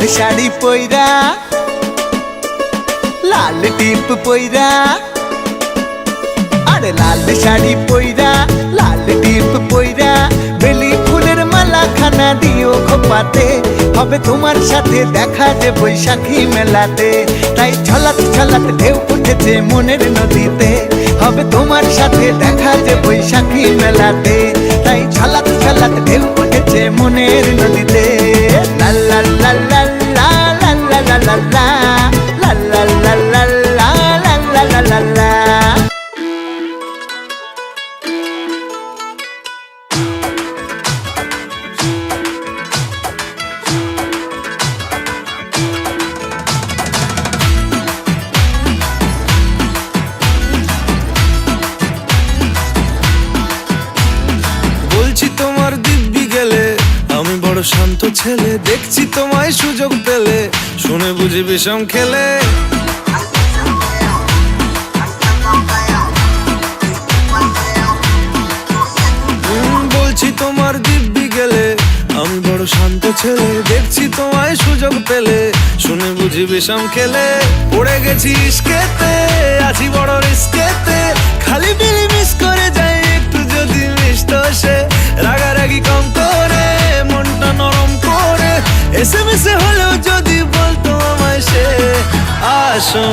পইরা, লাল টিপ পইরা, আরে লাল শাড়ি পইরা, লাল টিপ পইরা, বেলি ফুলের মালা খানা দিও খোপাতে। হবে তোমার সাথে দেখা যে বৈশাখী মেলাতে। তাই ছলাত ছলাত ঢেউ উঠেছে মনের নদীতে। হবে তোমার সাথে দেখা যে বৈশাখী মেলাতে। তাই ছলাত ছলাত ঢেউ উঠেছে মনের নদীতে। বড় শান্ত ছেলে, দেখছি তোমায় সুযোগ পেলে। শুনে বুঝি বিষম খেলে। বলছি তোমার দিব্যি গেলে। আমি বড় শান্ত ছেলে, দেখছি তোমায় সুযোগ পেলে। শুনে বুঝি বিষম খেলে। পড়ে গেছি এস এম এস হলেও যদি বলতো আমায় সে আসো